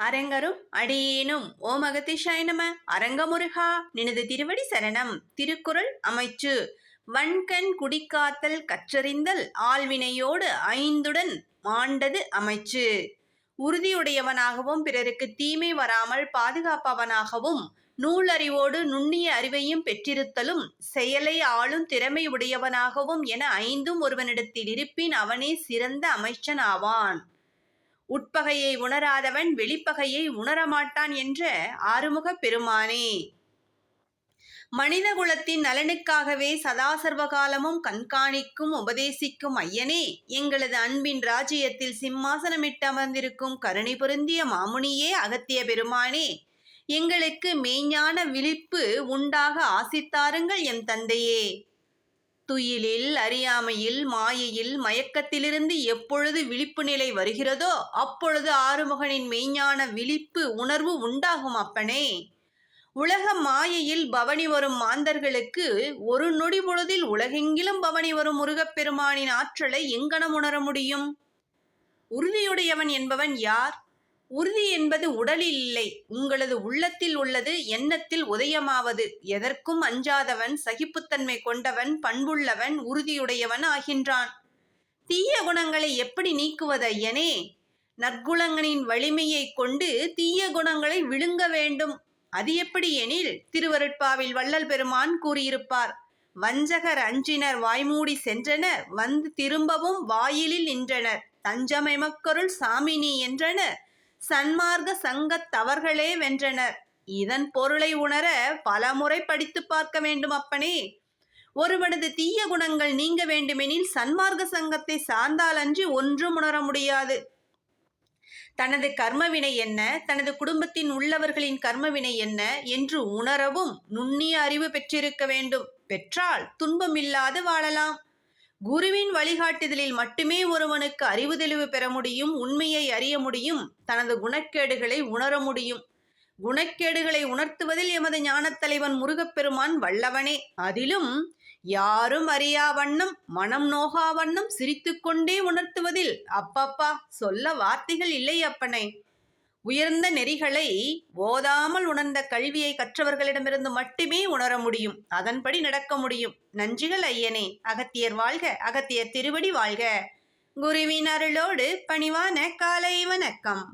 அரங்கரும் அடியேனும். ஓ அகத்திஷாய நம. அரங்கமுருகா நினது திருவடி சரணம். திருக்குறள் அமைச்சு. வன்கண் குடிக்காத்தல் கற்றறிந்தல் ஆள்வினையோடு ஐந்துடன் மாண்டது அமைச்சு. உறுதியுடையவனாகவும் பிறருக்கு தீமை வராமல் பாதுகாப்பவனாகவும் நூலறிவோடு நுண்ணிய அறிவையும் பெற்றிருத்தலும் செயலை ஆளும் திறமை உடையவனாகவும் என ஐந்தும் ஒருவனிடத்தில் இருப்பின் அவனே சிறந்த அமைச்சன் ஆவான் உட்பகையை உணராதவன் வெளிப்பகையை உணரமாட்டான் என்ற ஆறுமுகப் பெருமானே. மனித குலத்தின் நலனுக்காகவே சதா சர்வகாலமும் கண்காணிக்கும் உபதேசிக்கும் ஐயனே. எங்களது அன்பின் ராஜ்யத்தில் சிம்மாசனமிட்டு அமர்ந்திருக்கும் கருணை பொருந்திய மாமுனியே அகத்திய பெருமானே. எங்களுக்கு மெய்ஞான விழிப்பு உண்டாக ஆசித்தாருங்கள் எம் தந்தையே. துயிலில் அறியாமையில் மாயையில் மயக்கத்திலிருந்து எப்பொழுது விழிப்பு நிலை வருகிறதோ அப்பொழுது ஆறுமுகனின் மெய்ஞான விழிப்பு உணர்வு உண்டாகும் அப்பனே. உலக மாயையில் பவனி வரும் மாந்தர்களுக்கு ஒரு நொடி பொழுதில் உலகெங்கிலும் பவனி வரும் முருகப்பெருமானின் ஆற்றலை எங்கனம் உணர முடியும்? உறுதியுடையவன் என்பவன் யார்? உறுதி என்பது உடலில் இல்லை உங்களது உள்ளத்தில் உள்ளது எண்ணத்தில் உதயமாவது. எதற்கும் அஞ்சாதவன் சகிப்புத்தன்மை கொண்டவன் பண்புள்ளவன் உறுதியுடையவன் ஆகின்றான். தீய குணங்களை எப்படி நீக்குவது ஐயனே நற்குணங்களின் வலிமையை கொண்டு தீய குணங்களை விழுங்க வேண்டும். அது எப்படி எனில் திருவருட்பாவில் வள்ளல் பெருமான் கூறியிருப்பார் வஞ்சகர் அஞ்சினர் வாய்மூடி சென்றனர் வந்து திரும்பவும் வாயிலில் நின்றனர். தஞ்சமெமக்கருள் சாமினி என்றனர். சன்மார்க்க சங்கத்தவர்களே வென்றனர். இதன் பொருளை உணர பல முறை படித்து பார்க்க வேண்டும் அப்பனே. ஒருவனது தீய குணங்கள் நீங்க வேண்டுமெனில் சன்மார்க்க சங்கத்தை சார்ந்தாலன்றி ஒன்றும் உணர முடியாது. தனது கர்மவினை என்ன? தனது குடும்பத்தின் உள்ளவர்களின் கர்மவினை என்ன? என்று உணரவும் நுண்ணிய அறிவு பெற்றிருக்க வேண்டும். பெற்றால் துன்பமில்லாது வாழலாம். குருவின் வழிகாட்டுதலில் மட்டுமே ஒருவனுக்கு அறிவு தெளிவு பெற முடியும் உண்மையை அறிய முடியும் தனது குணக்கேடுகளை உணர முடியும். குணக்கேடுகளை உணர்த்துவதில் எமது ஞானத்தலைவன் முருகப்பெருமான் வல்லவனே. அதிலும் யாரும் அறியா வண்ணம் மனம் நோகா வண்ணம் சிரித்துக்கொண்டே உணர்த்துவதில் அப்பப்பா சொல்ல வார்த்தைகள் இல்லை அப்பனே. உயர்ந்த நெறிகளை ஓதாமல் உணர்ந்த கல்வியை கற்றவர்களிடமிருந்து மட்டுமே உணர முடியும். அதன்படி நடக்க முடியும். நன்றிகள் ஐயனே அகத்தியர் வாழ்க அகத்தியர் திருவடி வாழ்க. குருவின் அருளோடு பணிவான காலை வணக்கம்.